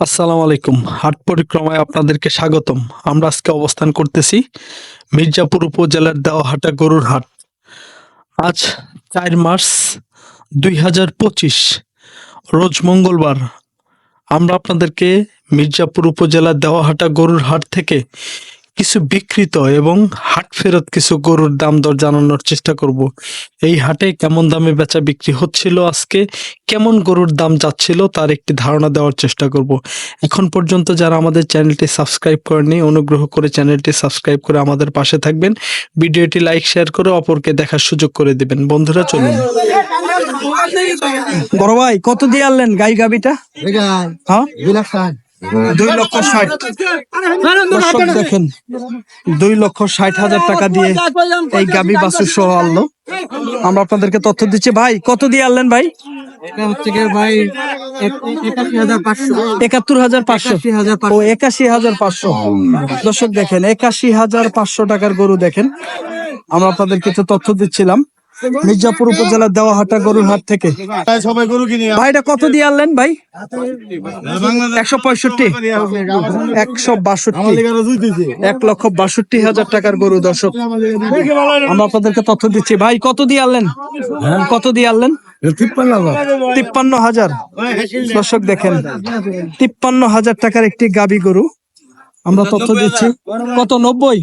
আসসালামু আলাইকুম। হাট পরিক্রমায় আপনাদেরকে স্বাগতম। আমরা আজকে অবস্থান করতেছি মির্জাপুর উপজেলার দেওয়াহাটা গরুর হাট। আজ চার মার্চ দুই হাজার পঁচিশ, রোজ মঙ্গলবার। আমরা আপনাদেরকে মির্জাপুর উপজেলার দেওয়াহাটা গরুর হাট থেকে কিছু বিকৃত এবং হাট ফেরত কিছু গরুর দাম দর জানানোর চেষ্টা করব। এই হাটে কেমন দামে বেচা বিক্রি হচ্ছিল আজকে কেমন গরুর দাম যাচ্ছিল তার একটি ধারণা দেওয়ার চেষ্টা করব। এখন পর্যন্ত যারা আমাদের চ্যানেলটি সাবস্ক্রাইব করেনি অনুগ্রহ করে চ্যানেলটি সাবস্ক্রাইব করে আমাদের পাশে থাকবেন। ভিডিওটি লাইক শেয়ার করে অপরকে দেখার সুযোগ করে দিবেন। বন্ধুরা চলুন। বড় ভাই কত দিয়ে আনলেন গাই গাবিটা? হ্যাঁ? দুই লক্ষ ষাট। দর্শক দেখেন দুই লক্ষ ষাট হাজার টাকা দিয়ে এই গাবি বাসু সহ আনলো। আমরা আপনাদেরকে তথ্য দিচ্ছি। ভাই কত দিয়ে আনলেন ভাই? এটা ভাই হাজার একাত্তর হাজার পাঁচশো। একাশি হাজার ও একাশি হাজার পাঁচশো। দর্শক দেখেন একাশি হাজার পাঁচশো টাকার গরু দেখেন। আমরা আপনাদের কিছু তথ্য দিচ্ছিলাম। মির্জাপুর উপজেলার দেওয়াহাটা গরুর হাট থেকে। সবাই গরু কিনে ভাই এটা কত দিয়ে আনলেন ভাই? একশো পঁয়ষট্টি। একশো বাষট্টি। এক লক্ষ বাষট্টি হাজার টাকার গরু দর্শক। আমরা আপনাদেরকে তথ্য দিচ্ছি। ভাই কত দিয়ে আনলেন? কত দিয়ে আনলেন? তিপ্পান্ন হাজার। দর্শক দেখেন তিপ্পান্ন হাজার টাকার একটি গাবি গরু। আমরা তথ্য দিচ্ছি। কত? নব্বই?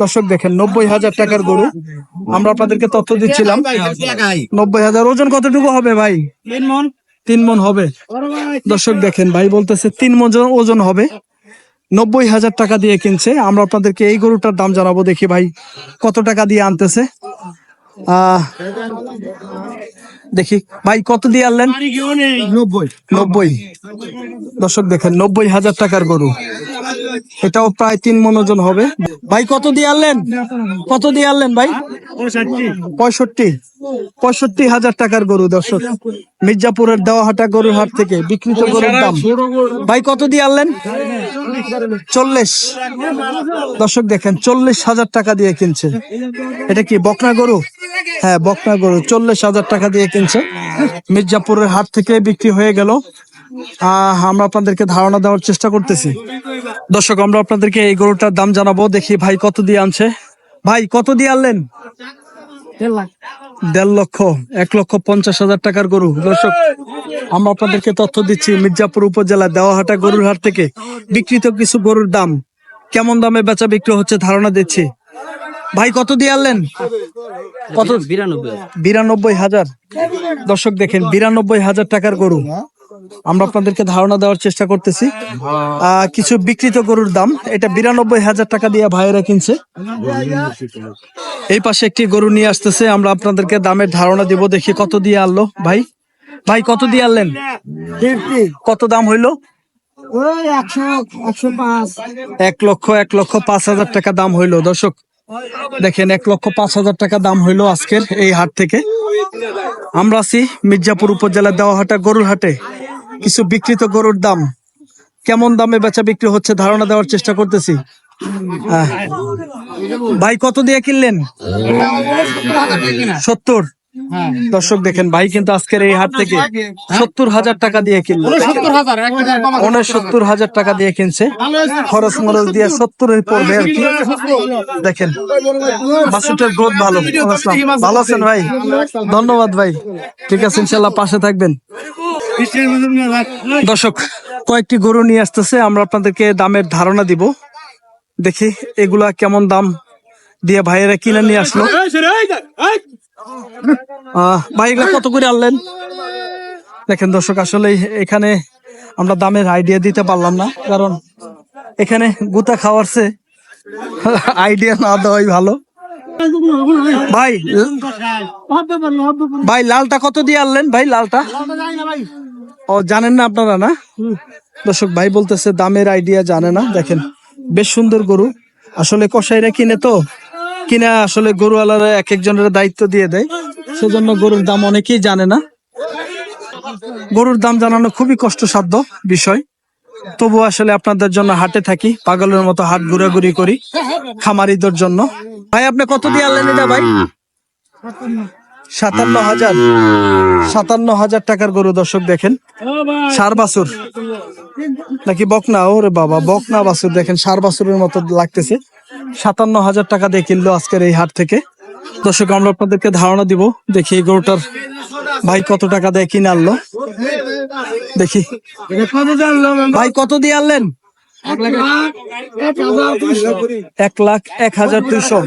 দর্শক দেখেন নব্বই হাজার টাকার গরু। আমরা আপনাদেরকে তথ্য দিচ্ছিলাম। নব্বই হাজার। ওজন কতটুকু হবে ভাই? তিন মন। হবে। দর্শক দেখেন ভাই বলতেছে তিন মন ওজন হবে। নব্বই হাজার টাকা দিয়ে কিনছে। আমরা আপনাদেরকে এই গরুটার দাম জানাব। দেখি ভাই কত টাকা দিয়ে আনতেছে? আহ দেখি। ভাই কত দিয়ে আনলেন? নব্বই নব্বই। দর্শক দেখেন নব্বই হাজার টাকার গরু। এটাও প্রায় তিন মন ওজন হবে। ভাই কত দিয়ে আনলেন? কত দিয়ে আনলেন ভাই? পঁয়ষট্টি। পঁয়ষট্টি হাজার টাকার গরু দর্শক। মির্জাপুরের দেওয়াহাটা গরুর হাট থেকে বিকৃত গরুর দাম। ভাই কত দিয়ে আনলেন? চল্লিশ। দর্শক দেখেন চল্লিশ হাজার টাকা দিয়ে কিনছে। এটা কি বকনা গরু? হ্যাঁ বকনা গরু। চল্লিশ হাজার টাকা দিয়ে কিনছে। মির্জাপুরের হাট থেকে বিক্রি হয়ে গেল। আহ, আমরা আপনাদেরকে ধারণা দেওয়ার চেষ্টা করতেছি। দর্শক আমরা আপনাদেরকে এই গরুটার দাম জানাব। দেখি ভাই কত দিয়ে আনছে। ভাই কত দিয়ে আনলেন? দেড় লক্ষ এক লক্ষ পঞ্চাশ হাজার টাকার গরু। দর্শক আমরা আপনাদেরকে তথ্য দিচ্ছি মির্জাপুর উপজেলা দেওয়াহাটা গরুর হাট থেকে বিক্রিত কিছু গরুর দাম। কেমন দামে বেচা বিক্রি হচ্ছে ধারণা দিচ্ছি। ভাই কত দিয়ে আনলেন? কত? বিরানব্বই। বিরানব্বই হাজার। দর্শক দেখেন বিরানব্বই হাজার টাকার গরু। আমরা আপনাদেরকে ধারণা দেওয়ার চেষ্টা করতেছি। কিছু বিকৃত গরুর দাম এটা বিরানব্বই হাজার টাকা দিয়ে ভাইয়েরা কিনছে। এই পাশে একটি গরু নিয়ে আসতেছে আমরা আপনাদেরকে দামের ধারণা দিব দেখি কত দিয়ে আনলো। ভাই ভাই কত দিয়ে আনলেন? কত দাম হইল? এক লক্ষ এক লক্ষ পাঁচ হাজার টাকা দাম হইল। দর্শক দেখেন এক লক্ষ পাঁচ হাজার টাকা দাম হইল আজকের এই হাট থেকে। আমরা আছি মির্জাপুর উপজেলার দেওয়াহাটা গরুর হাটে। কিছু বিকৃত গরুর দাম? কেমন দামে বেচা বিক্রি হচ্ছে? ধারণা দেওয়ার চেষ্টা করতেছি। ভাই, কত দিয়ে কিনলেন? সত্তর? দর্শক দেখেন, ভাই কিন্তু আজকের এই হাট থেকে সত্তর হাজার টাকা দিয়ে কিনলো। সত্তর হাজার টাকা দিয়ে কিনছে। খরচ মরচ দিয়ে সত্তরের পড়বে আর কি। দেখেন, বাসুটের গ্রোথ ভালো। ভালো আছেন ভাই? ধন্যবাদ ভাই। ঠিক আছে, ইনশাল্লাহ পাশে থাকবেন। দর্শক, কয়েকটি গরু নিয়ে আসতেছে। আমরা আপনাদেরকে দামের ধারণা দিব। দেখি, এগুলা কেমন দাম দিয়ে ভাইয়েরা কিনে নিয়ে আসলো। ভাই, এগুলা কত করে আনলেন? দেখেন দর্শক, আসলে এখানে আমরা দামের আইডিয়া দিতে পারলাম না। কারণ এখানে গুতা খাওয়ারছে আইডিয়া না দেওয়াই ভালো। ভাই ভাই, লালটা কত দিয়ে আনলেন? ভাই, লালটা? ও, জানেন না আপনারা না? দর্শক, ভাই বলতেছে দামের আইডিয়া জানে না, দেখেন। বেশ সুন্দর গরু। আসলে কসাইরা কিনে তো। কিনে আসলে গরু আলারা এক একজনের দায়িত্ব দিয়ে দেয়। সেজন্য গরুর দাম অনেকেই জানে না। গরুর দাম জানানো খুবই কষ্টসাধ্য বিষয়। তবু আসলে আপনাদের জন্য হাটে থাকি, পাগলের মতো হাট ঘুরাঘুরি করি, খামারিদের জন্য। ভাই, আপনি কত দিয়ে আনলেন এটা ভাই? সাতান্ন হাজার। সাতান্ন হাজার টাকার গরু, দর্শক দেখেন। সার বাছুর। নাকি বকনা? ওরে বাবা, বকনা বাছুর দেখেন, সার বাছুরের মতো লাগতেছে। সাতান্ন হাজার টাকা দিয়ে কিনলো আজকের এই হাট থেকে। দর্শক, আমরা আপনাদেরকে ধারণা দিব, দেখি এই গরুটার ভাই কত টাকা দিয়ে কিনে আনলো? দেখি। ভাই কত দিয়ে আনলেন? এক লাখ এক হাজার দুইশো।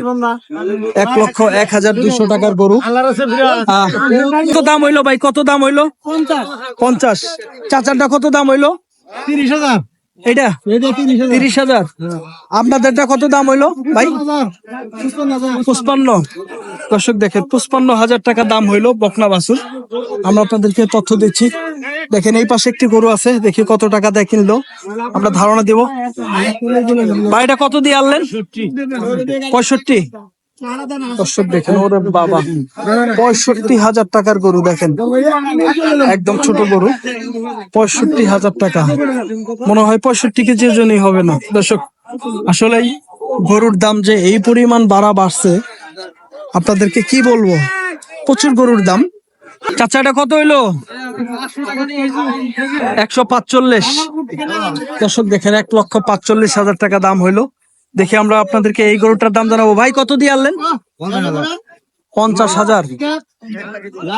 এক লক্ষ এক হাজার দুইশো টাকার গরু। কত দাম হইল ভাই? কত দাম হইল? পঞ্চাশ। চাচারটা কত দাম হইল? তিরিশ হাজার। এটা? তিরিশ হাজার। তিরিশ আপনাদেরটা কত দাম হইল? ভাই? পুষ্পান্ন দর্শক দেখেন পুষ্পান্ন হাজার টাকা দাম হইল বকনা বাসুর আমরা আপনাদেরকে তথ্য দিচ্ছি। দেখেন এই পাশে একটি গরু আছে। দেখি কত টাকা দিয়ে কিনলো। আমরা ধারণা দিব। ভাইটা কত দিয়ে আনলেন? পঁয়ষট্টি। বাবা। পঁয়ষট্টি হাজার টাকার গরু দেখেন। একদম ছোট গরু। পঁয়ষট্টি হাজার টাকা। মনে হয় পঁয়ষট্টি কেজি ওজনই হবে না। দর্শক, আসলেই গরুর দাম যে এই পরিমাণ বাড়া বাড়ছে, আপনাদেরকে কি বলব? প্রচুর গরুর দাম। চাচা, এটা কত হইল? একশো পাঁচচল্লিশ। দর্শক দেখেন, এক লক্ষ পাঁচচল্লিশ হাজার টাকা দাম হইল। দেখি আমরা আপনাদেরকে এই গরুটার দাম জানাব। ভাই, কত দিয়ে আনলেন? পঞ্চাশ হাজার।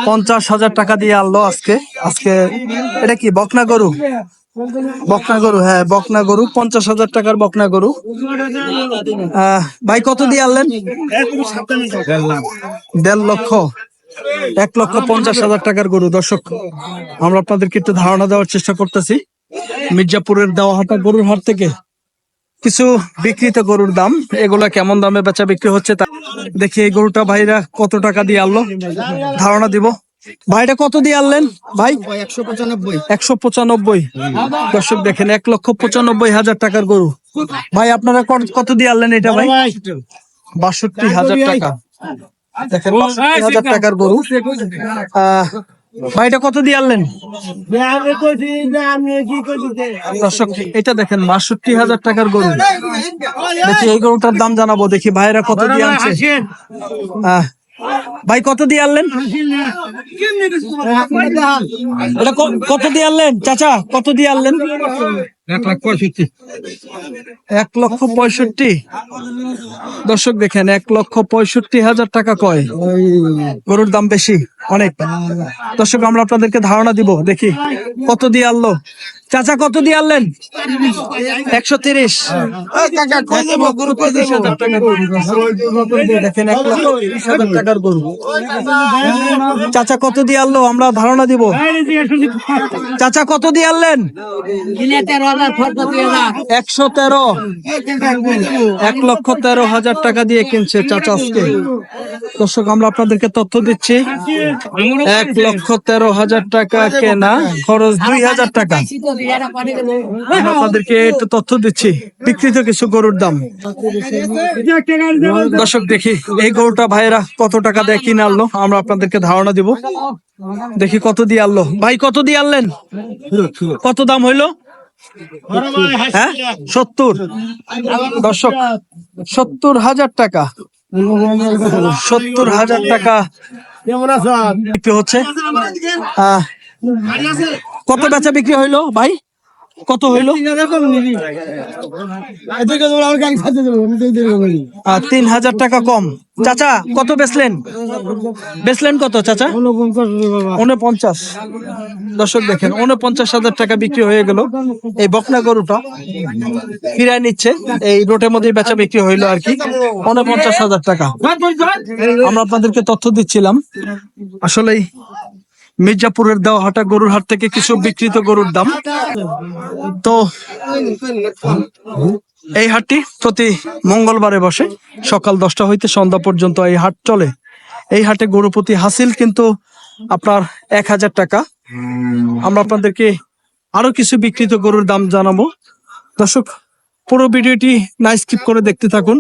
পঞ্চাশ হাজার টাকা দিয়ে আনলো আজকে। আজকে এটা কি, বকনা গরু? বকনা গরু হ্যাঁ বকনা গরু। পঞ্চাশ হাজার টাকার বকনা গরু। ভাই, কত দিয়ে আনলেন? দেড় লক্ষ। এক লক্ষ পঞ্চাশ হাজার টাকার গরু। দর্শক, আমরা আপনাদেরকে একটু ধারণা দেওয়ার চেষ্টা করতেছি। মির্জাপুরের দেওয়া হাটা গরুর হাট থেকে কিছু বিক্রিত গরুর দাম এগুলা কেমন দামে বেচা বিক্রি হচ্ছে তা দেখি এই গরুটা ভাইরা কত টাকা দিয়ে আনলো। ধারণা দিব। ভাইটা কত দিয়ে আনলেন? ভাই? একশো পঁচানব্বই। একশো দর্শক দেখেন এক লক্ষ পঁচানব্বই হাজার টাকার গরু। ভাই আপনারা কত- দিয়ে আনলেন এটা ভাই? বাষট্টি হাজার টাকা। দেখেন হাজার টাকার গরু। আহ, ভাইটা কত দিয়ে আনলেন? দর্শক এটা দেখেন বাষট্টি হাজার টাকার গরু। দেখি এই গরুটার দাম জানাব দেখি ভাইরা কত দিয়ে আনছে। ভাই কত দিয়ে আনলেন? এটা কত দিয়ে আনলেন? চাচা কত দিয়ে আনলেন? এক লক্ষ পঁয়ষট্টি? দর্শক দেখেন, এক লক্ষ পঁয়ষট্টি হাজার টাকা কয়? গরুর দাম বেশি, অনেক। দর্শক, আমরা আপনাদেরকে ধারণা দিব, দেখি। কত দিয়ে আনলো? চাচা, কত দিয়ে আনলেন? একশো তিরিশ। দেখেন এক গরু। চাচা, কত দিয়ে আনলো? আমরা ধারণা দিব। চাচা, কত দিয়ে আনলেন? একশো তেরো, এক লক্ষ তেরো হাজার টাকা দিয়ে কিনছে চাচা আজকে। দর্শক, আমরা আপনাদেরকে তথ্য দিচ্ছি। এক লক্ষ তেরো হাজার টাকা কেনা, খরচ দুই হাজার টাকা। আপনাদেরকে একটু তথ্য দিচ্ছি। বিকৃত কিছু গরুর দাম। দর্শক, দেখি, এই গরুটা ভাইয়েরা কত টাকা দিয়ে কিনে আনলো? আমরা আপনাদেরকে ধারণা দিব। দেখি কত দিয়ে আনলো। ভাই, কত দিয়ে আনলেন? কত দাম হইল? হ্যাঁ? সত্তর। দর্শক সত্তর হাজার টাকা। সত্তর হাজার টাকা। বিক্রি হচ্ছে। কত বেচা বিক্রি হইল ভাই? কত হইল? তিন হাজার টাকা কম। চাচা কত বেচলেন? বেচলেন কত চাচা? উনপঞ্চাশ দর্শক দেখেন উনপঞ্চাশ হাজার টাকা বিক্রি হয়ে গেল। এই বকনা গরুটা ফিরায় নিচ্ছে। এই রোটের মধ্যে বেচা বিক্রি হইল আর কি। উনপঞ্চাশ হাজার টাকা। আমরা আপনাদেরকে তথ্য দিচ্ছিলাম। আসলেই মির্জাপুরের দেওয়া হাটা গরুর হাট থেকে কিছু বিকৃত গরুর দাম। তো এই হাটটি প্রতি মঙ্গলবারে বসে। সকাল দশটা হইতে সন্ধ্যা পর্যন্ত এই হাট চলে। এই হাটে গরু প্রতি হাসিল কিন্তু আপনার এক হাজার টাকা। আমরা আপনাদেরকে আরও কিছু বিকৃত গরুর দাম জানাব। দর্শক, পুরো ভিডিওটি না স্কিপ করে দেখতে থাকুন।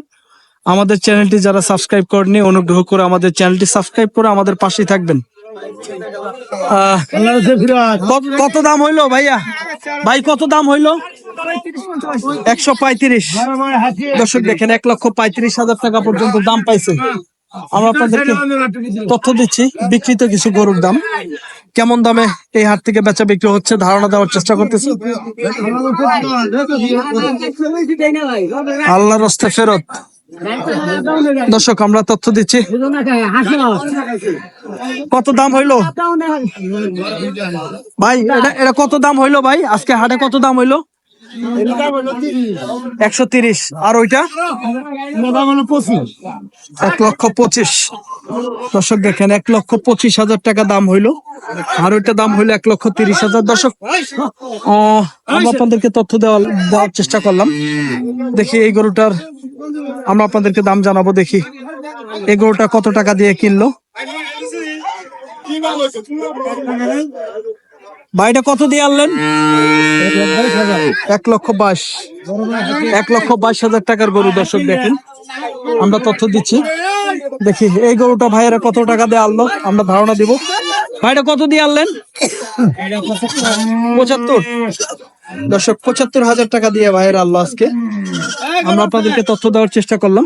আমাদের চ্যানেলটি যারা সাবস্ক্রাইব করেনি অনুগ্রহ করে আমাদের চ্যানেলটি সাবস্ক্রাইব করে আমাদের পাশেই থাকবেন। কত- দাম হইল ভাইয়া? ভাই, কত দাম হইল? একশো পঁয়ত্রিশ। দর্শক দেখেন, এক লক্ষ পঁয়ত্রিশ হাজার টাকা পর্যন্ত দাম পাইছে। আমরা আপনাদেরকে তথ্য দিচ্ছি বিকৃত কিছু গরুর দাম। কেমন দামে এই হাট থেকে বেচা বিক্রি হচ্ছে, ধারণা দেওয়ার চেষ্টা করতেছি। আল্লাহর রস্তে ফেরত। দর্শক, আমরা তথ্য দিচ্ছি। কত দাম হইল? ভাই, এটা কত দাম হইল ভাই? আজকে হাটে কত দাম হইল? একশো তিরিশ। আর ওইটা? এক লক্ষ পঁচিশ। দর্শক দেখেন, এক লক্ষ পঁচিশ হাজার টাকা দাম হইল। আর ওইটা দাম হইল এক লক্ষ তিরিশ হাজার। দর্শক আমরা আপনাদেরকে তথ্য দেওয়ার দেওয়ার চেষ্টা করলাম। দেখি এই গরুটার আমরা আপনাদেরকে দাম জানাব, দেখি। এই গরুটা কত টাকা দিয়ে কিনলো? ভাইটা কত দিয়ে আনলেন? এক লক্ষ বাইশ। এক লক্ষ বাইশ হাজার টাকার গরু, দর্শক দেখেন। আমরা তথ্য দিচ্ছি। দেখি, এই গরুটা ভাইয়েরা কত টাকা দিয়ে আনলো? আমরা ধারণা দিব। ভাইটা কত দিয়ে আনলেন? পঁচাত্তর। দর্শক, পঁচাত্তর হাজার টাকা দিয়ে ভাইয়ের আনলো আজকে। আমরা আপনাদেরকে তথ্য দেওয়ার চেষ্টা করলাম।